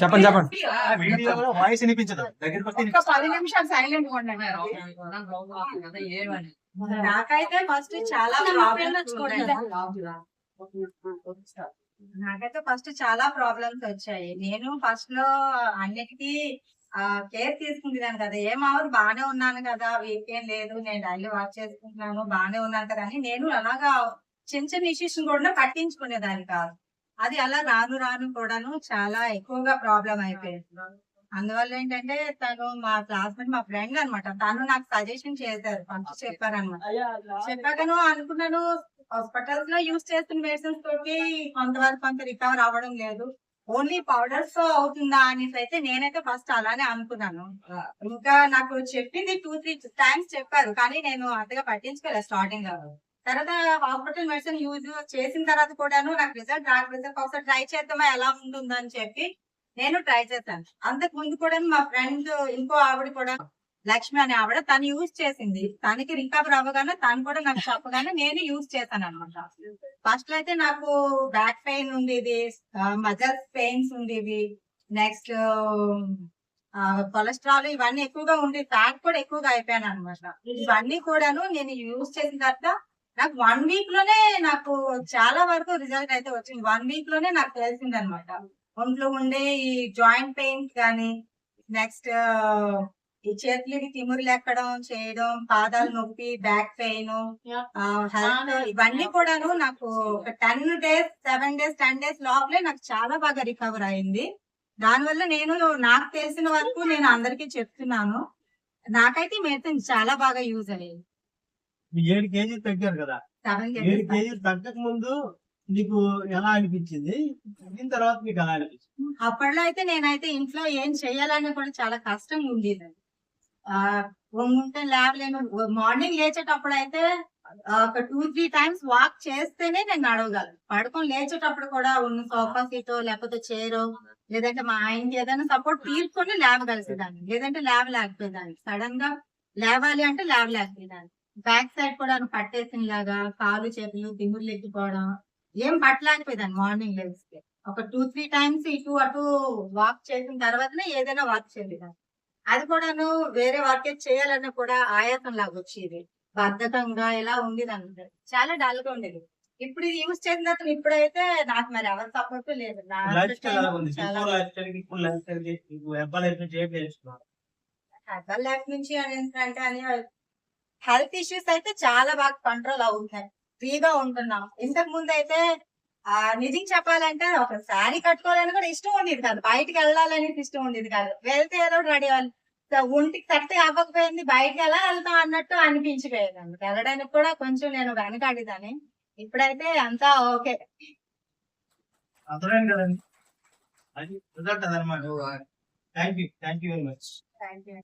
చెప్పండి చెప్పండి వీడియోలో వాయిస్ వినిపించదు. దగ్గరికి వస్తే ఒక్క పది నిమిషాలు సైలెంట్ నాకైతే ఫస్ట్ చాలా ప్రాబ్లమ్స్ నాకైతే ఫస్ట్ చాలా ప్రాబ్లమ్స్ వచ్చాయి. నేను ఫస్ట్లో అన్నిటికీ కేర్ తీసుకుంటున్నాను కదా. ఏమావరు బాగానే ఉన్నాను కదా. వీకేం లేదు. నేను డైలీ వాచ్ చేసుకుంటున్నాను బాగానే ఉన్నాను కదా అని నేను అలాగా చిన్న చిన్న ఇష్యూస్ కూడా పట్టించుకునేదాన్ని కాదు. అది అలా రాను రాను కూడాను చాలా ఎక్కువగా ప్రాబ్లం అయిపోయింది. అందువల్ల ఏంటంటే తను మా క్లాస్మేట్ మా ఫ్రెండ్ అన్నమాట. తను నాకు సజెషన్ చేశారు. ఫస్ట్ చెప్పారనమాట చెప్పాకను అనుకున్నాను హాస్పిటల్స్లో యూజ్ చేస్తున్న మెడిసిన్స్ తోటి కొంతవరకు కొంత రికవర్ అవ్వడం లేదు. ఓన్లీ పౌడర్స్తో అవుతుందా అనేసి అయితే నేనైతే ఫస్ట్ అలానే అనుకున్నాను. ఇంకా నాకు చెప్పింది టూ త్రీ టైమ్స్ చెప్పారు. కానీ నేను అంతగా పట్టించుకోలేదు స్టార్టింగ్లో తర్వాత హాస్పిటల్ మెడిసిన్ యూజ్ చేసిన తర్వాత కూడాను నాకు రిజల్ట్ రాకపోతే ఒకసారి ట్రై చేద్దామా ఎలా ఉంటుందని చెప్పి నేను ట్రై చేశాను. అంతకు ముందు కూడా మా ఫ్రెండ్ ఇంకో ఆవిడ కూడా లక్ష్మి అనే ఆవిడ తను యూజ్ చేసింది. తనకి రికవర్ అవ్వగానే తను కూడా నాకు చెప్పగానే నేను యూజ్ చేశాను అనమాట ఫస్ట్లో అయితే నాకు బ్యాక్ పెయిన్ ఉండేది మజల్స్ పెయిన్స్ ఉండేవి నెక్స్ట్ కొలెస్ట్రాల్ ఇవన్నీ ఎక్కువగా ఉండేది ఫ్యాట్ కూడా ఎక్కువగా అయిపోయాను అనమాట ఇవన్నీ కూడాను నేను యూజ్ చేసిన తర్వాత నాకు వన్ వీక్లోనే నాకు చాలా వరకు రిజల్ట్ అయితే వచ్చింది. వన్ వీక్లోనే నాకు తెలిసింది అనమాట ఒంట్లో ఉండే ఈ జాయింట్ పెయిన్స్ కానీ నెక్స్ట్ ఈ చేతులకి తిమురు లెక్కడం చేయడం పాదాలు నొప్పి బ్యాక్ పెయిన్ హెల్త్ ఇవన్నీ కూడాను నాకు ఒక ten days seven days ten days లోపలే నాకు చాలా బాగా రికవర్ అయింది. దానివల్ల నేను నాకు తెలిసిన వరకు నేను అందరికీ చెప్తున్నాను. నాకైతే మెడిసిన్ చాలా బాగా యూజ్ అయ్యింది. ఏడు కేజీలు తగ్గారు కదా. ఏడు కేజీలు తగ్గక ముందు నీకు ఎలా అనిపించింది? తగ్గిన తర్వాత నీకు ఎలా అనిపించింది? అప్పట్లో అయితే నేనైతే ఇంట్లో ఏం చేయాలని కూడా చాలా కష్టంగా ఉండేది. ఉంటే లేవలేను. మార్నింగ్ లేచేటప్పుడు అయితే ఒక టూ త్రీ టైమ్స్ వాక్ చేస్తేనే నేను నడవగలను. పడుకొని లేచేటప్పుడు కూడా ఉన్న సోఫా సీటో లేకపోతే చైరో లేదంటే మా ఆయనకి ఏదైనా సపోర్ట్ తీసుకొని లేవగలిసేదాన్ని. లేదంటే లేవలేకపోయేదాన్ని. సడన్గా లేవాలి అంటే లేవలేకపోయేదాన్ని. బ్యాక్ సైడ్ కూడా పట్టేసిన లాగా కాలు చేతులు తిమ్ముర్లు ఎక్కిపోవడం ఏం పట్టలేకపోయేదాన్ని మార్నింగ్ లేస్తే ఒక టూ త్రీ టైమ్స్ ఇటు అటు వాక్ చేసిన తర్వాతనే ఏదైనా వర్క్ చేయాలి అది కూడాను వేరే వర్క్ చేయాలన్నా కూడా ఆయాసం లాగా వచ్చేది. బద్ధకంగా ఇలా ఉండేది అందరు చాలా డల్గా ఉండేది. ఇప్పుడు ఇది యూజ్ చేసిన తర్వాత ఇప్పుడైతే నాకు మరి ఎవరి సపోర్ట్ లేదు. హెర్బల్ లైఫ్ నుంచి అని ఏంటంటే అని హెల్త్ ఇష్యూస్ అయితే చాలా బాగా కంట్రోల్ అవుతున్నాయి. ఫ్రీగా ఉంటున్నాం. ఇంతకు ముందు అయితే ఆ నిజం చెప్పాలంటే ఒక శారీ కట్టుకోవాలని కూడా ఇష్టం ఉండేది కాదు. బయటికి వెళ్ళాలని ఇష్టం ఉండేది కాదు. వెళ్తే ఏదో రెడీ సో ఒంటికి కరెక్ట్ అవ్వకపోయింది బయటికి ఎలా వెళ్తాం అన్నట్టు అనిపించిపోయేది అందుకు వెళ్ళడానికి కూడా కొంచెం నేను వెనకాడేదాన్ని. ఇప్పుడైతే అంతా ఓకే. అర్థమైంది కదండి? అది రిజల్ట్ అదనమాట. Thank you thank you very much thank you